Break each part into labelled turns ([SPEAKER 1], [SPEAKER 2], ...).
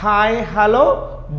[SPEAKER 1] Hi hello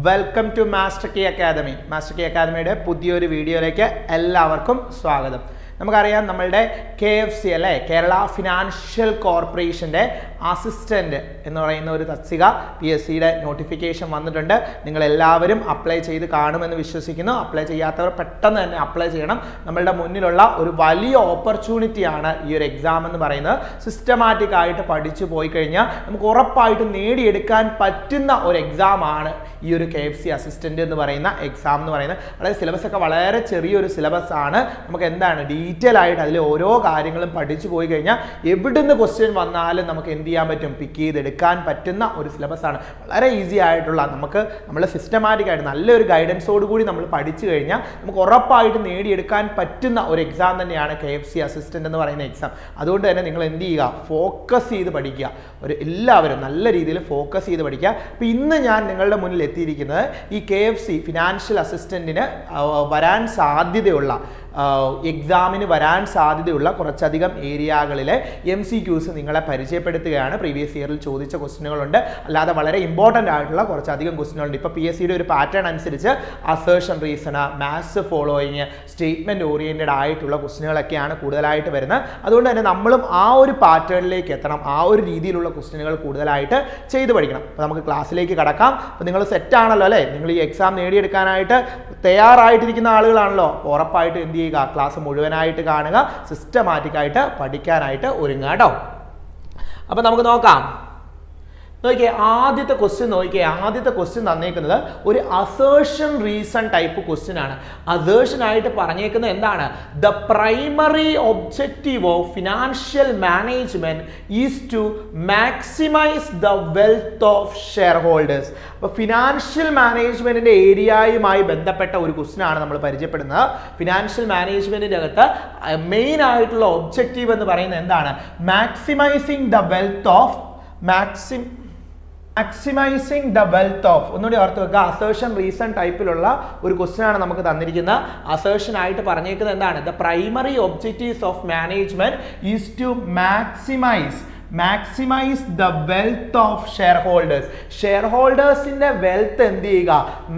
[SPEAKER 1] welcome to master key academy master key അക്കാദമിയുടെ പുതിയൊരു വീഡിയോയിലേക്ക് എല്ലാവർക്കും സ്വാഗതം. നമുക്കറിയാം നമ്മളുടെ കെ എഫ് സി അല്ലേ? കേരള ഫിനാൻഷ്യൽ കോർപ്പറേഷന്റെ അസിസ്റ്റന്റ് എന്ന് പറയുന്ന ഒരു തസ്തിക പി എസ് സിയുടെ നോട്ടിഫിക്കേഷൻ വന്നിട്ടുണ്ട്. നിങ്ങളെല്ലാവരും അപ്ലൈ ചെയ്ത് കാണുമെന്ന് വിശ്വസിക്കുന്നു. അപ്ലൈ ചെയ്യാത്തവർ പെട്ടെന്ന് തന്നെ അപ്ലൈ ചെയ്യണം. നമ്മളുടെ മുന്നിലുള്ള ഒരു വലിയ ഓപ്പർച്യൂണിറ്റിയാണ് ഈ ഒരു എക്സാം എന്ന് പറയുന്നത്. സിസ്റ്റമാറ്റിക് ആയിട്ട് പഠിച്ചു പോയി കഴിഞ്ഞാൽ നമുക്ക് ഉറപ്പായിട്ട് നേടിയെടുക്കാൻ പറ്റുന്ന ഒരു എക്സാം ആണ് ഈ ഒരു കെ എഫ് സി അസിസ്റ്റന്റ് എന്ന് പറയുന്ന എക്സാം എന്ന് പറയുന്നത്. അതായത് സിലബസ് ഒക്കെ വളരെ ചെറിയൊരു സിലബസ് ആണ്. നമുക്ക് എന്താണ്? ഡീറ്റെയിൽ ആയിട്ട് അതിൽ ഓരോ കാര്യങ്ങളും പഠിച്ചു പോയി കഴിഞ്ഞാൽ എവിടുന്ന് ക്വസ്റ്റ്യൻ വന്നാലും നമുക്ക് എന്ത് ചെയ്യാൻ പറ്റും പിക്ക് ചെയ്തെടുക്കാൻ പറ്റുന്ന ഒരു സിലബസ് ആണ്. വളരെ ഈസി ആയിട്ടുള്ള നമുക്ക് നമ്മൾ സിസ്റ്റമാറ്റിക് ആയിട്ട് നല്ലൊരു ഗൈഡൻസോട് കൂടി നമ്മൾ പഠിച്ചു കഴിഞ്ഞാൽ നമുക്ക് ഉറപ്പായിട്ട് നേടിയെടുക്കാൻ പറ്റുന്ന ഒരു എക്സാം തന്നെയാണ് കെ എഫ് സി അസിസ്റ്റന്റ് എന്ന് പറയുന്ന എക്സാം അതുകൊണ്ട് തന്നെ നിങ്ങൾ എന്ത് ചെയ്യുക? ഫോക്കസ് ചെയ്ത് പഠിക്കുക. ഒരു എല്ലാവരും നല്ല രീതിയിൽ ഫോക്കസ് ചെയ്ത് പഠിക്കുക. അപ്പോൾ ഇന്ന് ഞാൻ നിങ്ങളുടെ മുന്നിൽ എത്തിയിരിക്കുന്നത് ഈ കെ എഫ് സി ഫിനാൻഷ്യൽ അസിസ്റ്റന്റിന് വരാൻ സാധ്യതയുള്ള എക്സാമിന് വരാൻ സാധ്യതയുള്ള കുറച്ചധികം ഏരിയകളിലെ എം സി ക്യൂസ് നിങ്ങളെ പരിചയപ്പെടുത്തുകയാണ്. പ്രീവിയസ് ഇയറിൽ ചോദിച്ച ക്വസ്റ്റിനുകളുണ്ട് അല്ലാതെ വളരെ ഇമ്പോർട്ടന്റ് ആയിട്ടുള്ള കുറച്ചധികം ക്വസ്റ്റിനുകളുണ്ട് ഇപ്പോൾ പി എസ് സിയുടെ ഒരു പാറ്റേൺ അനുസരിച്ച് assertion reason maths following statement oriented ആയിട്ടുള്ള ക്വസ്റ്റിനുകളൊക്കെയാണ് കൂടുതലായിട്ട് വരുന്നത്. അതുകൊണ്ട് തന്നെ നമ്മളും ആ ഒരു പാറ്റേണിലേക്ക് എത്തണം. ആ ഒരു രീതിയിലുള്ള ക്വസ്റ്റിനുകൾ കൂടുതലായിട്ട് ചെയ്തു പഠിക്കണം. അപ്പോൾ നമുക്ക് ക്ലാസ്സിലേക്ക് കടക്കാം. അപ്പോൾ നിങ്ങൾ സെറ്റാണല്ലോ അല്ലേ? നിങ്ങൾ ഈ എക്സാം നേടിയെടുക്കാനായിട്ട് തയ്യാറായിട്ടിരിക്കുന്ന ആളുകളാണല്ലോ. ഉറപ്പായിട്ട് എന്ത് ചെയ്യുക ക്ലാസ് മുഴുവനായിട്ട് കാണുക. സിസ്റ്റമാറ്റിക്കായിട്ട് പഠിക്കാനായിട്ട് ഒരുങ്ങുക കേട്ടോ അപ്പോൾ നമുക്ക് നോക്കാം. നോക്കിയേ ആദ്യത്തെ ക്വസ്റ്റ്യൻ നോക്കിയേ ആദ്യത്തെ ക്വസ്റ്റ്യൻ തന്നേക്കുന്നത് ഒരു അസേർഷൻ റീസൺ ടൈപ്പ് ക്വസ്റ്റ്യൻ ആണ്. അസേർഷൻ ആയിട്ട് പറഞ്ഞേക്കുന്നത് എന്താണ്? The primary objective of financial management is to maximise the wealth of shareholders അപ്പോൾ ഫിനാൻഷ്യൽ മാനേജ്മെന്റിന്റെ ഏരിയയുമായി ബന്ധപ്പെട്ട ഒരു ക്വസ്റ്റ്യൻ ആണ് നമ്മൾ പരിചയപ്പെടുന്നത്. ഫിനാൻഷ്യൽ മാനേജ്മെന്റിന്റെ അകത്ത് മെയിൻ ആയിട്ടുള്ള ഒബ്ജക്റ്റീവ് എന്ന് പറയുന്നത് എന്താണ്? Maximising the wealth of maxim maximising the wealth of ഒന്നുകൂടി ഓർത്ത് വെക്കുക. അസേർഷൻ റീസൺ ടൈപ്പിലുള്ള ഒരു ക്വസ്റ്റ്യൻ ആണ് നമുക്ക് തന്നിരിക്കുന്നത്. അസേർഷൻ ആയിട്ട് പറഞ്ഞേക്കുന്നത് എന്താണ്? The primary objectives of management is to maximise maximise the wealth of shareholders share ഹോൾഡേഴ്സിന്റെ wealth എന്ത് ചെയ്യുക?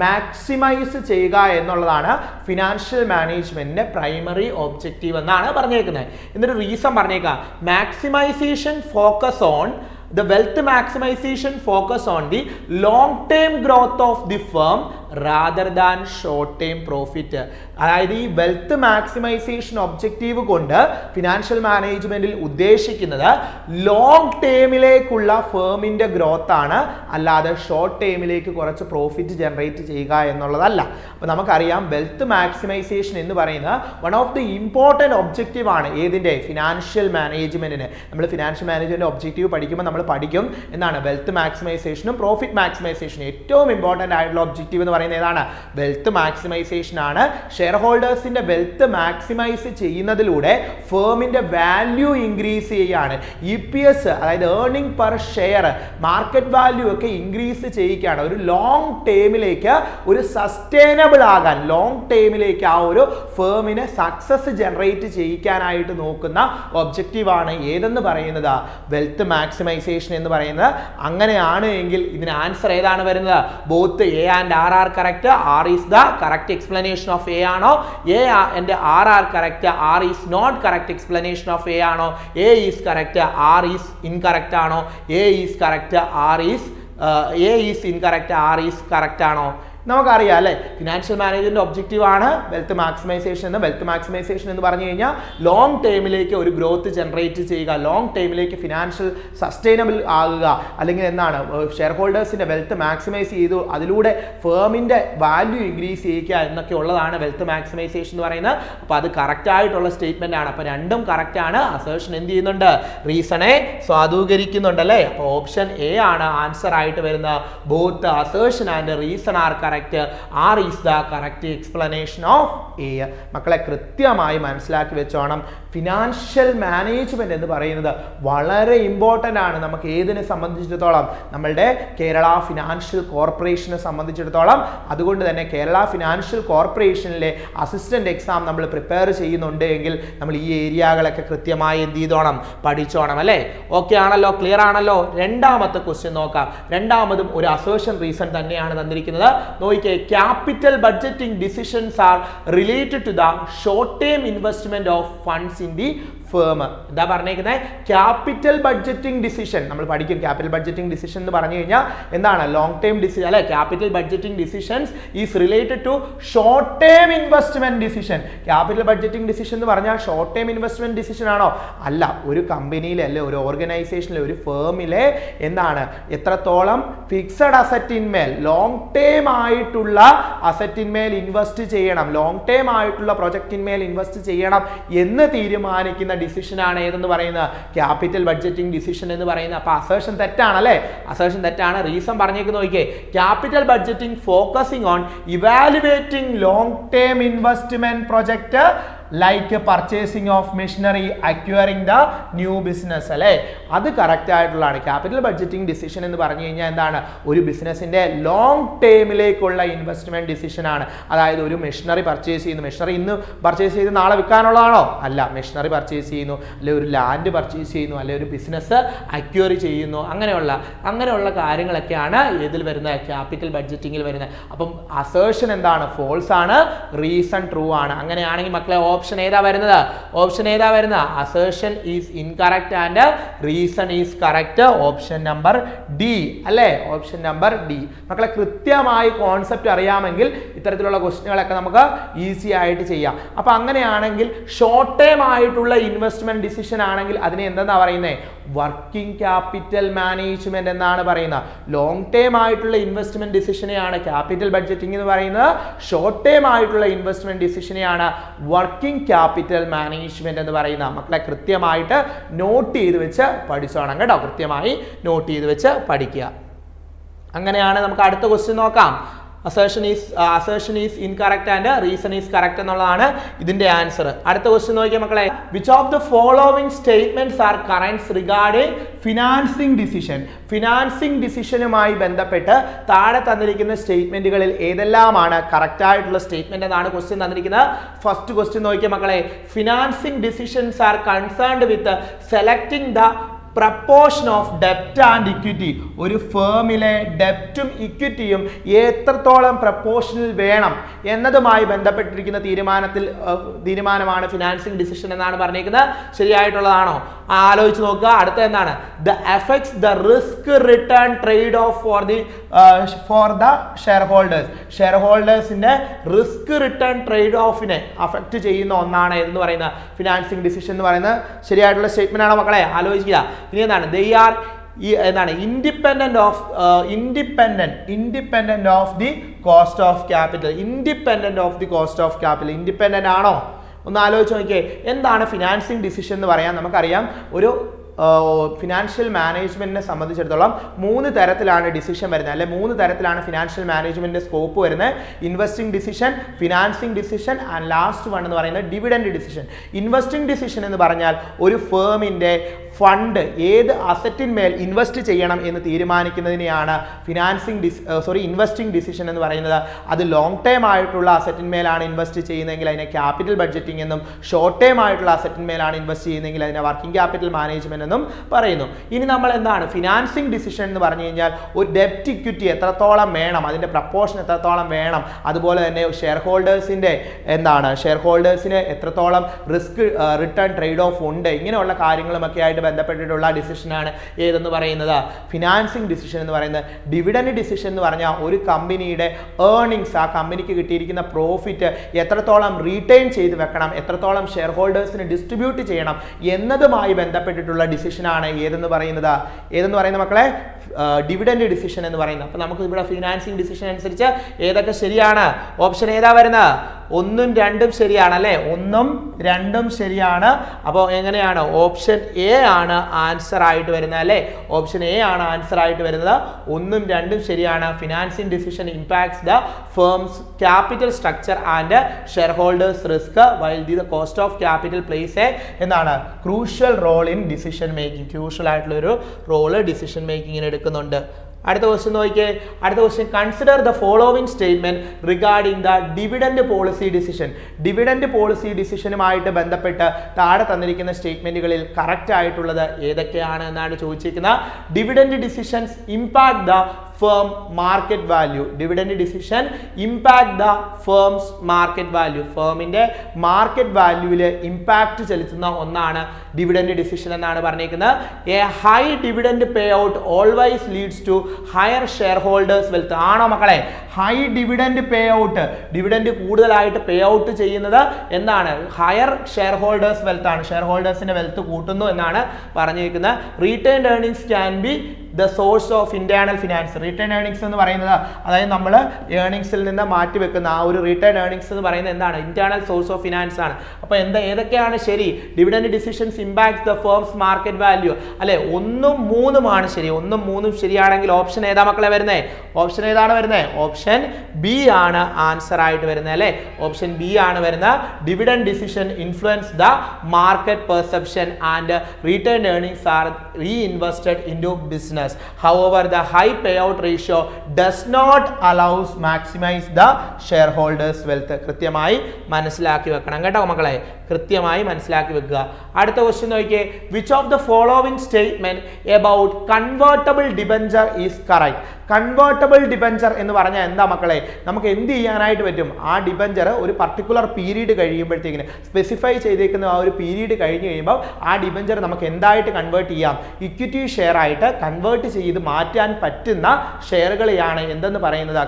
[SPEAKER 1] മാക്സിമൈസ് ചെയ്യുക എന്നുള്ളതാണ് ഫിനാൻഷ്യൽ മാനേജ്മെന്റിന്റെ പ്രൈമറി ഒബ്ജക്റ്റീവ് എന്നാണ് പറഞ്ഞേക്കുന്നത്. എന്നിട്ട് reason പറഞ്ഞേക്കുക. Maximisation focus on the wealth maximization focus on the long term growth of the firm rather than short term profit അതായത് ഈ വെൽത്ത് മാക്സിമൈസേഷൻ ഒബ്ജക്റ്റീവ് കൊണ്ട് ഫിനാൻഷ്യൽ മാനേജ്മെന്റിൽ ഉദ്ദേശിക്കുന്നത് ലോങ് ടേമിലേക്കുള്ള ഫേമിന്റെ ഗ്രോത്ത് ആണ്. അല്ലാതെ ഷോർട്ട് ടേമിലേക്ക് കുറച്ച് പ്രോഫിറ്റ് ജനറേറ്റ് ചെയ്യുക എന്നുള്ളതല്ല. അപ്പോൾ നമുക്കറിയാം വെൽത്ത് മാക്സിമൈസേഷൻ എന്ന് പറയുന്നത് one of the important objective ആണ്. ഏതിന്റെ ഫിനാൻഷ്യൽ മാനേജ്മെന്റിന് നമ്മൾ ഫിനാൻഷ്യൽ മാനേജ്മെന്റ് ഒബ്ജക്റ്റീവ് പഠിക്കുമ്പോൾ നമ്മൾ പഠിക്കും. എന്താണ്? വെൽത്ത് മാക്സിമൈസേഷനും പ്രോഫിറ്റ് മാക്സിമൈസേഷനും ഏറ്റവും ഇമ്പോർട്ടന്റ് ആയിട്ടുള്ള ഒബ്ജക്റ്റീവ് എന്ന് പറയുന്നത് ഏതാണ്? വെൽത്ത് മാക്സിമൈസേഷൻ ആണ്. ഷെയർ ഹോൾഡേഴ്സിന്റെ വെൽത്ത് മാക്സിമൈസ് ചെയ്യുന്നതിലൂടെ ഫേമിന്റെ വാല്യൂ ഇൻക്രീസ് ചെയ്യുകയാണ്. ഇ പി എസ് അതായത് earning per share market value ഒക്കെ ഇൻക്രീസ് ചെയ്യിക്കുകയാണ് ഒരു ലോങ് ടേമിലേക്ക് ഒരു സസ്റ്റൈനബിൾ ആകാൻ ലോങ് ടേമിലേക്ക് ആ ഒരു ഫേമിനെ സക്സസ് ജനറേറ്റ് ചെയ്യിക്കാനായിട്ട് നോക്കുന്ന ഒബ്ജക്റ്റീവ് ആണ് ഏതെന്ന് പറയുന്നത്? വെൽത്ത് മാക്സിമൈസേഷൻ എന്ന് പറയുന്നത്. അങ്ങനെയാണ് എങ്കിൽ ഇതിന് ആൻസർ ഏതാണ് വരുന്നത്? Both A and R are correct R is the correct explanation of A ആണോ? എ എന്റെ R are correct R is not correct explanation of A ആണോ? A is correct R is incorrect ആണോ? A is correct R is A is incorrect R is correct ആണോ? നമുക്കറിയാം അല്ലേ? Financial management objective ആണ് wealth maximisation എന്ന്. Wealth maximisation എന്ന് പറഞ്ഞു കഴിഞ്ഞാൽ ലോങ് ടേമിലേക്ക് ഒരു ഗ്രോത്ത് ജനറേറ്റ് ചെയ്യുക ലോങ് ടേമിലേക്ക് ഫിനാൻഷ്യൽ സസ്റ്റൈനബിൾ ആകുക. അല്ലെങ്കിൽ എന്താണ് ഷെയർ ഹോൾഡേഴ്സിന്റെ വെൽത്ത് മാക്സിമൈസ് ചെയ്തു അതിലൂടെ ഫേമിന്റെ വാല്യൂ ഇൻക്രീസ് ചെയ്യിക്കുക എന്നൊക്കെ ഉള്ളതാണ് വെൽത്ത് മാക്സിമൈസേഷൻ എന്ന് പറയുന്നത്. അപ്പോൾ അത് കറക്റ്റ് ആയിട്ടുള്ള സ്റ്റേറ്റ്മെന്റ് ആണ്. അപ്പോൾ രണ്ടും കറക്റ്റ് ആണ്. അസേഷൻ എന്ത് ചെയ്യുന്നുണ്ട്? റീസണെ സ്വാധൂകരിക്കുന്നുണ്ട് അല്ലേ? അപ്പോൾ ഓപ്ഷൻ എ ആണ് ആൻസർ ആയിട്ട് വരുന്ന both assertion and reason are correct R is the correct explanation of A മക്കളെ കൃത്യമായി മനസ്സിലാക്കി വെച്ചോണം. ഫിനാൻഷ്യൽ മാനേജ്മെന്റ് എന്ന് പറയുന്നത് വളരെ ഇമ്പോർട്ടന്റ് ആണ്. നമുക്ക് ഏതിനെ സംബന്ധിച്ചിടത്തോളം? നമ്മളുടെ കേരള ഫിനാൻഷ്യൽ കോർപ്പറേഷനെ സംബന്ധിച്ചിടത്തോളം. അതുകൊണ്ട് തന്നെ കേരള ഫിനാൻഷ്യൽ കോർപ്പറേഷനിലെ അസിസ്റ്റന്റ് എക്സാം നമ്മൾ പ്രിപ്പയർ ചെയ്യുന്നുണ്ട് എങ്കിൽ നമ്മൾ ഈ ഏരിയകളൊക്കെ കൃത്യമായി എന്ത് ചെയ്തോണം? പഠിച്ചോണം അല്ലേ? ഓക്കെ ആണല്ലോ? ക്ലിയർ ആണല്ലോ? രണ്ടാമത്തെ ക്വസ്റ്റ്യൻ നോക്കാം. രണ്ടാമതും ഒരു അസേഷൻ റീസൺ തന്നെയാണ് തന്നിരിക്കുന്നത്. നോക്കിയേ capital budgeting decisions are related to the short term investment of funds in the firm എന്താ പറഞ്ഞേക്കുന്നത് ക്യാപിറ്റൽ ബഡ്ജറ്റിംഗ് ഡിസിഷൻ നമ്മൾ പഠിക്കും ക്യാപിറ്റൽ ബഡ്ജറ്റിംഗ് ഡിസിഷൻ എന്ന് പറഞ്ഞു കഴിഞ്ഞാൽ എന്താണ്? ലോങ് ടേം ഡിസിഷൻ അല്ലെ? Capital budgeting decisions is related to short term investment decision capital budgeting decision എന്ന് പറഞ്ഞാൽ ഷോർട്ട് ടേം ഇൻവെസ്റ്റ്മെന്റ് ഡിസിഷൻ ആണോ? അല്ല ഒരു കമ്പനിയിലെ അല്ലെ ഒരു ഓർഗനൈസേഷനിലെ ഒരു ഫേമിലെ എന്താണ്? എത്രത്തോളം ഫിക്സഡ് അസറ്റിന്മേൽ ലോങ് ടേം ആയിട്ടുള്ള അസറ്റിന്മേൽ ഇൻവെസ്റ്റ് ചെയ്യണം. ലോങ് ടേം ആയിട്ടുള്ള പ്രൊജക്റ്റിന്മേൽ ഇൻവെസ്റ്റ് ചെയ്യണം എന്ന് തീരുമാനിക്കുന്ന ഡിസിഷൻ ആണ് ഏതെന്ന് പറയുന്നത്? ക്യാപിറ്റൽ ബഡ്ജറ്റിംഗ് ഡിസിഷൻ എന്ന് പറയുന്നത് അപ്പോൾ അസേഷൻ തെറ്റാണ് അല്ലേ അസേഷൻ തെറ്റാണ്. റീസൺ പറഞ്ഞേക്ക് നോക്കിയേ. Capital budgeting focusing on evaluating long term investment project like purchasing of machinery acquiring the new business അല്ലേ? അത് കറക്റ്റ് ആയിട്ടുള്ളതാണ്. ക്യാപിറ്റൽ ബഡ്ജറ്റിംഗ് ഡിസിഷൻ എന്ന് പറഞ്ഞു കഴിഞ്ഞാൽ എന്താണ്? ഒരു ബിസിനസിന്റെ ലോങ് ടേമിലേക്കുള്ള ഇൻവെസ്റ്റ്മെന്റ് ഡിസിഷൻ ആണ്. അതായത് ഒരു മെഷീനറി പർച്ചേസ് ചെയ്യുന്നു. മെഷീനറി ഇന്ന് പർച്ചേസ് ചെയ്ത് നാളെ വിൽക്കാനുള്ളതാണോ? അല്ല മെഷീനറി പർച്ചേസ് ചെയ്യുന്നു. അല്ലെ ഒരു ലാൻഡ് പർച്ചേസ് ചെയ്യുന്നു. അല്ലെ ഒരു ബിസിനസ് അക്വയർ ചെയ്യുന്നു. അങ്ങനെയുള്ള അങ്ങനെയുള്ള കാര്യങ്ങളൊക്കെയാണ് ഇതിൽ വരുന്ന ക്യാപിറ്റൽ ബഡ്ജറ്റിംഗിൽ വരുന്നത്. അപ്പം അസേഷൻ എന്താണ്? ഫോൾസ് ആണ്. റീസൺ ട്രൂ ആണ്. അങ്ങനെയാണെങ്കിൽ മക്കളെ ഓപ്ഷൻ ഏതാ വരുന്നത്? ഓപ്ഷൻ ഏതാ വരുന്നത്? Assertion is incorrect and reason is correct option number D അല്ലേ? ഓപ്ഷൻ നമ്പർ ഡി മക്കളെ കൃത്യമായി കോൺസെപ്റ്റ് അറിയാമെങ്കിൽ ഇത്തരത്തിലുള്ള ക്വസ്റ്റ്യനുകളൊക്കെ നമുക്ക് ഈസി ആയിട്ട് ചെയ്യാം. അപ്പൊ അങ്ങനെയാണെങ്കിൽ ഷോർട്ട് ടേം ആയിട്ടുള്ള ഇൻവെസ്റ്റ്മെന്റ് ഡിസിഷൻ ആണെങ്കിൽ അതിനെ എന്തെന്നാ പറയുന്നത് വർക്കിംഗ് ക്യാപിറ്റൽ മാനേജ്മെന്റ് എന്നാണ് പറയുന്നത്. ലോങ് ടേം ആയിട്ടുള്ള ഇൻവെസ്റ്റ്മെന്റ് ഡിസിഷനെയാണ് ക്യാപിറ്റൽ ബഡ്ജറ്റിംഗ് എന്ന് പറയുന്നത്. ഷോർട്ട് ടേം ആയിട്ടുള്ള ഇൻവെസ്റ്റ്മെന്റ് ഡിസിഷനെയാണ് വർക്കിംഗ് ക്യാപിറ്റൽ മാനേജ്മെന്റ് എന്ന് പറയുന്നത്. മക്കളെ കൃത്യമായിട്ട് നോട്ട് ചെയ്ത് വെച്ച് പഠിച്ചോണം കേട്ടോ. കൃത്യമായി നോട്ട് ചെയ്ത് വെച്ച് പഠിക്കുക. അങ്ങനെയാണ് നമുക്ക് അടുത്ത ക്വസ്റ്റ്യൻ നോക്കാം. Assertion is assertion is incorrect and reason is correct എന്നുള്ളതാണ് ഇതിന്റെ ആൻസർ അടുത്ത ക്വസ്റ്റ്യൻ നോക്കിയാൽ മക്കളെ. Which of the following statements are correct regarding financing decision financing ഡിസിഷനുമായി ബന്ധപ്പെട്ട് താഴെ തന്നിരിക്കുന്ന സ്റ്റേറ്റ്മെന്റുകളിൽ ഏതെല്ലാമാണ് കറക്റ്റ് ആയിട്ടുള്ള സ്റ്റേറ്റ്മെന്റ് എന്നാണ് ക്വസ്റ്റ്യൻ തന്നിരിക്കുന്നത്? ഫസ്റ്റ് ക്വസ്റ്റ്യൻ നോക്കിയ മക്കളെ. Financing decisions are concerned with selecting the proportion of ഡെപ്റ്റ് and equity ഒരു ഫേമിലെ ഡെപ്റ്റും ഇക്വിറ്റിയും എത്രത്തോളം പ്രപ്പോർഷനിൽ വേണം എന്നതുമായി ബന്ധപ്പെട്ടിരിക്കുന്ന തീരുമാനത്തിൽ തീരുമാനമാണ് ഫിനാൻസിങ് ഡിസിഷൻ എന്നാണ് പറഞ്ഞിരിക്കുന്നത്. ശരിയായിട്ടുള്ളതാണോ? ആലോചിച്ച് നോക്കുക. അടുത്ത എന്താണ്? The effects the risk return trade off for the for the shareholders share ഹോൾഡേഴ്സിന്റെ risk return trade ഓഫിനെ അഫക്റ്റ് ചെയ്യുന്ന ഒന്നാണ് എന്ന് പറയുന്ന ഫിനാൻസിങ് ഡിസിഷൻ എന്ന് പറയുന്നത്. ശരിയായിട്ടുള്ള സ്റ്റേറ്റ്മെന്റ് ആണോ മക്കളെ? ആലോചിക്കുക. ഇനി എന്താണ്? ദേ ആർ ഈ എന്താണ്? Independent of independent independent of the cost of capital independent of the cost of capital independent ആണോ? ഒന്ന് ആലോചിച്ച് നോക്കിയേ. എന്താണ് ഫിനാൻസിങ് ഡിസിഷൻ എന്ന് പറയാൻ നമുക്കറിയാം? ഒരു ഫിനാൻഷ്യൽ മാനേജ്മെന്റിനെ സംബന്ധിച്ചിടത്തോളം മൂന്ന് തരത്തിലാണ് ഡിസിഷൻ വരുന്നത്. അല്ലെ മൂന്ന് തരത്തിലാണ് ഫിനാൻഷ്യൽ മാനേജ്മെന്റിന്റെ സ്കോപ്പ് വരുന്നത്. Investing decision financing decision and last one എന്ന് പറയുന്നത് ഡിവിഡൻഡ് ഡിസിഷൻ ഇൻവെസ്റ്റിംഗ് ഡിസിഷൻ എന്ന് പറഞ്ഞാൽ ഒരു ഫേമിന്റെ ഫണ്ട് ഏത് അസറ്റിന്മേൽ ഇൻവെസ്റ്റ് ചെയ്യണം എന്ന് തീരുമാനിക്കുന്നതിനെയാണ് financing dis sorry investing decision എന്ന് പറയുന്നത്. അത് ലോങ് ടേം ആയിട്ടുള്ള അസറ്റിന്മേലാണ് ഇൻവെസ്റ്റ് ചെയ്യുന്നതെങ്കിൽ അതിനെ ക്യാപിറ്റൽ ബഡ്ജറ്റിംഗ് എന്നും ഷോർട്ട് ടേം ആയിട്ടുള്ള അസറ്റിന്മേലാണ് ഇൻവെസ്റ്റ് ചെയ്യുന്നതെങ്കിൽ അതിനെ വർക്കിംഗ് ക്യാപിറ്റൽ മാനേജ്മെന്റ് എന്നും പറയുന്നു. ഇനി നമ്മൾ എന്താണ്? ഫിനാൻസിങ് ഡിസിഷൻ എന്ന് പറഞ്ഞു കഴിഞ്ഞാൽ ഒരു ഡെപ്റ്റ് ഇക്വിറ്റി എത്രത്തോളം വേണം അതിന്റെ പ്രപ്പോർഷൻ എത്രത്തോളം വേണം അതുപോലെ തന്നെ ഷെയർ ഹോൾഡേഴ്സിന്റെ എന്താണ്? ഷെയർ ഹോൾഡേഴ്സിന് എത്രത്തോളം റിസ്ക് റിട്ടേൺ ട്രേഡ് ഓഫ് ഉണ്ട് ഇങ്ങനെയുള്ള കാര്യങ്ങളുമൊക്കെ ആയിട്ട് ബന്ധപ്പെട്ടിട്ടുള്ള ഡിസിഷനാണ് ഏതെന്ന് പറയുന്നത്? ഫിനാൻസിങ് ഡിസിഷൻ എന്ന് പറയുന്നത്. ഡിവിഡൻഡ് ഡിസിഷൻ എന്ന് പറഞ്ഞാൽ ഒരു കമ്പനിയുടെ ഏർണിങ്സ് ആ കമ്പനിക്ക് കിട്ടിയിരിക്കുന്ന പ്രോഫിറ്റ് എത്രത്തോളം റീറ്റെയിൻ ചെയ്ത് വെക്കണം എത്രത്തോളം ഷെയർ ഹോൾഡേഴ്സിന് ഡിസ്ട്രിബ്യൂട്ട് ചെയ്യണം എന്നതുമായി ബന്ധപ്പെട്ടിട്ടുള്ള ഡിസിഷനാണ് ഏതെന്ന് പറയുന്നത്. ഏതെന്ന് പറയുന്ന മക്കളെ? ഡിവിഡൻഡ് ഡിസിഷൻ എന്ന് പറയുന്നത്. അപ്പോൾ നമുക്ക് ഇവിടെ ഫിനാൻസിങ് ഡിസിഷൻ അനുസരിച്ച് ഏതൊക്കെ ശരിയാണ്? ഓപ്ഷൻ ഏതാ വരുന്നത്? ഒന്നും രണ്ടും ശരിയാണ് അല്ലേ? ഒന്നും രണ്ടും ശരിയാണ്. അപ്പോൾ എങ്ങനെയാണ്? ഓപ്ഷൻ എ ആണ് ആൻസർ ആയിട്ട് വരുന്നത് അല്ലേ? ഓപ്ഷൻ എ ആണ് ആൻസർ ആയിട്ട് വരുന്നത്. ഒന്നും രണ്ടും ശരിയാണ്. Financing decision impacts the firm's capital structure and shareholders risk while the the cost of capital plays a എന്നാണ് crucial role in decision making crucial ആയിട്ടുള്ള ഒരു റോൾ ഡിസിഷൻ മേക്കിങ്ങിന് എടുക്കുന്നുണ്ട്. അടുത്ത ക്വസ്റ്റ്യൻ നോക്കിയേ. അടുത്ത question consider the following statement regarding the dividend policy decision dividend policy ഡിസിഷനുമായിട്ട് ബന്ധപ്പെട്ട് താഴെ തന്നിരിക്കുന്ന സ്റ്റേറ്റ്മെന്റുകളിൽ കറക്റ്റ് ആയിട്ടുള്ളത് ഏതൊക്കെയാണ് എന്നാണ് ചോദിച്ചിരിക്കുന്നത്. Dividend decisions impact the firm market value dividend decision impact the firm's market value ഫേമിന്റെ market വാല്യൂവിൽ ഇമ്പാക്ട് ചെലുത്തുന്ന ഒന്നാണ് ഡിവിഡൻഡ് ഡിസിഷൻ എന്നാണ് പറഞ്ഞിരിക്കുന്നത്. A high dividend payout always leads to higher shareholders wealth ആണോ മക്കളെ? High dividend pay out dividend കൂടുതലായിട്ട് pay out ചെയ്യുന്നത് എന്താണ്? ഹയർ ഷെയർ ഹോൾഡേഴ്സ് വെൽത്ത് ആണ്. ഷെയർ ഹോൾഡേഴ്സിന്റെ വെൽത്ത് കൂട്ടുന്നു എന്നാണ് പറഞ്ഞിരിക്കുന്നത്. Retained earnings can be the source of internal finance retained earnings എന്ന് പറയുന്നത് അതായത് നമ്മൾ ഏർണിംഗ്സിൽ നിന്ന് മാറ്റി വെക്കുന്ന ആ ഒരു റിട്ടേൺ ഏർണിംഗ്സ് എന്ന് പറയുന്നത് എന്താണ്? ഇന്റേണൽ സോഴ്സ് ഓഫ് ഫിനാൻസ് ആണ്. അപ്പോൾ എന്താ ഏതൊക്കെയാണ് ശരി? Dividend decisions impact the firm's market value അല്ലെ? ഒന്നും മൂന്നുമാണ് ശരി. ഒന്നും മൂന്നും ശരിയാണെങ്കിൽ ഓപ്ഷൻ ഏതാ മക്കളെ വരുന്നത് ഓപ്ഷൻ ഏതാണ് വരുന്നത് ഓപ്ഷൻ ബി ആണ് ആൻസർ ആയിട്ട് വരുന്നത് അല്ലെ? ഓപ്ഷൻ ബി ആണ് വരുന്ന dividend decision influence the market perception and retained earnings are reinvested into business however the high payout ratio does not allows maximize the shareholders wealth. കൃത്യമായി മനസ്സിലാക്കി വെക്കണം കേട്ടോ മക്കളെ. കൃത്യമായി മനസ്സിലാക്കി വെക്കുക. അടുത്ത ക്വസ്റ്റ്യൻ നോക്കിയേ. Which of the following statement about convertible debenture is correct convertible debenture എന്ന് പറഞ്ഞാൽ എന്താ മക്കളെ? നമുക്ക് എന്ത് ചെയ്യാനായിട്ട് പറ്റും? ആ ഡിബഞ്ചർ ഒരു പർട്ടിക്കുലർ പീരീഡ് കഴിയുമ്പോഴത്തേക്കിന് സ്പെസിഫൈ ചെയ്തേക്കുന്ന ആ ഒരു പീരീഡ് കഴിഞ്ഞ് കഴിയുമ്പോൾ ആ ഡിബഞ്ചർ നമുക്ക് എന്തായിട്ട് കൺവേർട്ട് ചെയ്യാം? ഇക്വിറ്റി ഷെയർ ആയിട്ട് കൺവേർട്ട് ചെയ്ത് മാറ്റാൻ പറ്റുന്ന ഷെയറുകളെയാണ് എന്തെന്ന് പറയുന്നത്?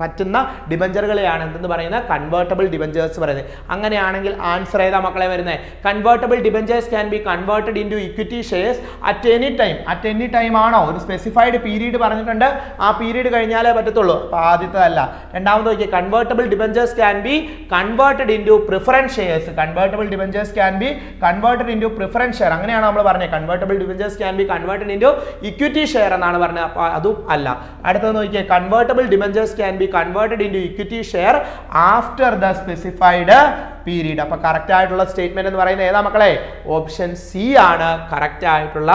[SPEAKER 1] പറ്റുന്ന ഡിബഞ്ചറുകളെയാണ് എന്തെന്ന് പറയുന്നത്? കൺവേർട്ടബിൾ ഡിബഞ്ചേഴ്സ് പറയുന്നത്. അങ്ങനെയാണെങ്കിൽ ആൻസർ ഏതാ മക്കളെ വരുന്നത് convertible debentures can be converted in equity shares at any time at any time ആണോ? ഒരു സ്പെസിഫൈഡ് പീരീഡ് പറഞ്ഞിട്ടുണ്ട് ആ പീരീഡ് കഴിഞ്ഞാലേ പറ്റത്തുള്ളൂ. അപ്പോൾ ആദ്യത്തേതല്ല. രണ്ടാമത് നോക്കിയേ convertible debentures can be converted into preference shares convertible debentures can be converted into preference share അങ്ങനെയാണ് നമ്മൾ പറഞ്ഞത് convertible debentures can be converted into equity share എന്നാണ് പറഞ്ഞത് അപ്പോൾ അതും അല്ല. അടുത്തത് നോക്കിയാൽ convertible debentures can be converted into equity share after the specified period അപ്പൊ കറക്റ്റ് ആയിട്ടുള്ള സ്റ്റേറ്റ്മെന്റ് എന്ന് പറയുന്നത് ഏതാ മക്കളെ? ഓപ്ഷൻ സി ആണ്. കറക്റ്റ് ആയിട്ടുള്ള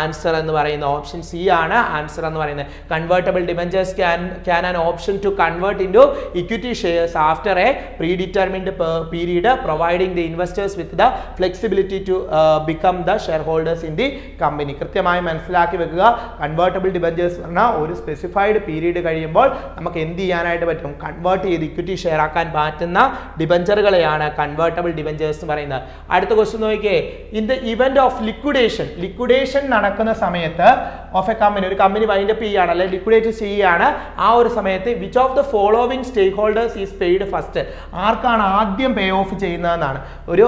[SPEAKER 1] ആൻസർ എന്ന് പറയുന്ന ഓപ്ഷൻ സി ആണ് ആൻസർ എന്ന് പറയുന്നത്. Convertible debentures can can an option to convert into equity shares after a predetermined period providing the investors with the flexibility to become the shareholders in the company കൃത്യമായി മനസ്സിലാക്കി വെക്കുക. Convertible debentures പറഞ്ഞാൽ ഒരു specified period കഴിയുമ്പോൾ നമുക്ക് എന്ത് ചെയ്യാനായിട്ട് പറ്റും? കൺവേർട്ട് ചെയ്ത് ഇക്വിറ്റി ഷെയർ ആക്കാൻ പറ്റുന്ന ഡിബഞ്ചറുകളെയാണ് കൺവേർട്ടബിൾ ഡിബഞ്ചേഴ്സ് എന്ന് പറയുന്നത്. അടുത്ത ക്വസ്റ്റ്യൻ നോക്കിയേ. In the event of liquidation liquidation നടക്കുന്ന സമയത്ത് ഓഫ് എ കമ്പനി ഒരു കമ്പനി വൈൻഡപ്പ് ചെയ്യുകയാണ് അല്ലെങ്കിൽ ലിക്വിഡേറ്റ് ചെയ്യുകയാണ്. ആ ഒരു സമയത്ത് which of the following stakeholders is paid first ആർക്കാണ് ആദ്യം പേ ഓഫ് ചെയ്യുന്നതെന്നാണ്. ഒരു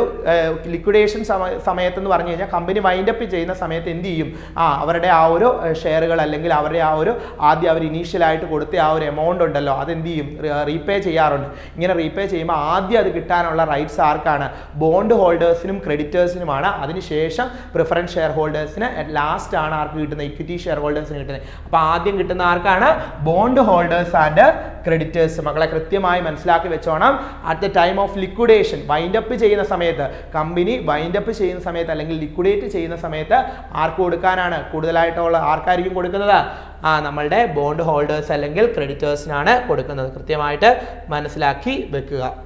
[SPEAKER 1] ലിക്വിഡേഷൻ സമയത്ത് എന്ന് പറഞ്ഞു കഴിഞ്ഞാൽ കമ്പനി വൈൻഡപ്പ് ചെയ്യുന്ന സമയത്ത് എന്ത് ചെയ്യും? ആ അവരുടെ ആ ഒരു ഷെയറുകൾ അല്ലെങ്കിൽ അവരുടെ ആ ഒരു ആദ്യം അവർ ഇനീഷ്യലായിട്ട് കൊടുത്ത ആ ഒരു എമൗണ്ട് ഉണ്ടല്ലോ അതെന്ത് ചെയ്യും? റീപേ ചെയ്യാറുണ്ട്. ഇങ്ങനെ റീപേ ചെയ്യുമ്പോൾ ആദ്യം അത് കിട്ടാനുള്ള റൈറ്റ്സ് ആർക്കാണ്? ബോണ്ട് ഹോൾഡേഴ്സിനും ക്രെഡിറ്റേഴ്സിനുമാണ് അതിനുശേഷം പ്രിഫറൻസ് ഷെയർ ഹോൾഡേഴ്സിന് ലാസ്റ്റ് ആണ് ആർക്ക് കിട്ടുന്നത് ഇക്വിറ്റി ഷെയർ ഹോൾഡേഴ്സിന് കിട്ടുന്നത് അപ്പോൾ ആദ്യം കിട്ടുന്ന ആർക്കാണ്? ബോണ്ട് ഹോൾഡേഴ്സ് ആൻഡ് ക്രെഡിറ്റേഴ്സ് മക്കളെ കൃത്യമായി മനസ്സിലാക്കി വെച്ചോണം. At the time of liquidation wind up ചെയ്യുന്ന സമയത്ത് കമ്പനി വൈൻഡ് അപ്പ് ചെയ്യുന്ന സമയത്ത് അല്ലെങ്കിൽ ലിക്വിഡേറ്റ് ചെയ്യുന്ന സമയത്ത് ആർക്ക് കൊടുക്കാനാണ്? കൂടുതലായിട്ടുള്ള ആർക്കായിരിക്കും കൊടുക്കുന്നത്? ആ നമ്മളുടെ ബോണ്ട് ഹോൾഡേഴ്സ് അല്ലെങ്കിൽ ക്രെഡിറ്റേഴ്സിനാണ് കൊടുക്കുന്നത്. കൃത്യമായിട്ട് മനസ്സിലാക്കി വെക്കുക.